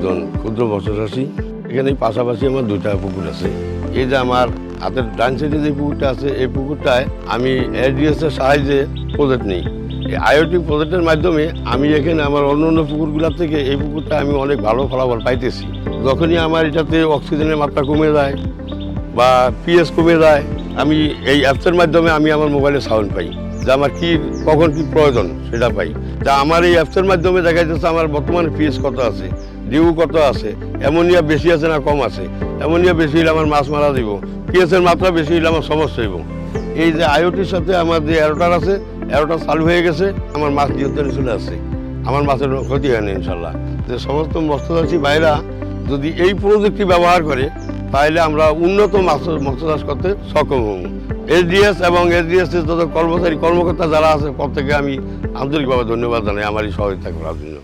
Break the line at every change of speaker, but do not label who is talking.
একজন ক্ষুদ্র মৎস্যচাষী এখানে পাশাপাশি আমার দুইটা পুকুর আছে। এই যে আমার হাতের ডান সাইডে যে পুকুরটা আছে, এই পুকুরটায় আমি এডিএস এর সাহায্যে প্রজেক্ট নিই। এই আইওটি প্রজেক্টের মাধ্যমে আমি এখানে আমার অন্য অন্য পুকুরগুলোর থেকে এই পুকুরটা আমি অনেক ভালো ফলাফল পাইতেছি। যখনই আমার এটাতে অক্সিজেনের মাত্রা কমে যায় বা পিএস কমে যায়, আমি এই অ্যাপসের মাধ্যমে আমি আমার মোবাইলে সাউন্ড পাই। যে আমার কি, কখন কি প্রয়োজন, সেটা পাই। তা আমার এই অ্যাপসের মাধ্যমে দেখা যাচ্ছে আমার বর্তমানে পিএস কত আছে ডিউ কত আছে অ্যামোনিয়া বেশি আছে না কম আছে অ্যামোনিয়া বেশি হলে আমার মাছ মারা দিব পিএসের মাত্রা বেশি হলে আমার সমস্যা হইব। এই যে আইওটির সাথে আমার যে অ্যারোটার আছে অ্যারোটা চালু হয়ে গেছে, আমার মাছ নিয়ন্ত্রণে চলে আসছে। আমার মাছের ক্ষতি হয়নি, ইনশাল্লাহ। যে সমস্ত মৎস্যচাষী ভাইরা যদি এই প্রযুক্তি ব্যবহার করে তাহলে আমরা উন্নত মাছ মৎস্য চাষ করতে সক্ষম হব। এসডিএস এবং এসডিএস যত কর্মচারী, কর্মকর্তা যারা আছে প্রত্যেকে আমি আন্তরিকভাবে ধন্যবাদ জানাই আমার এই সহযোগিতা করার জন্য।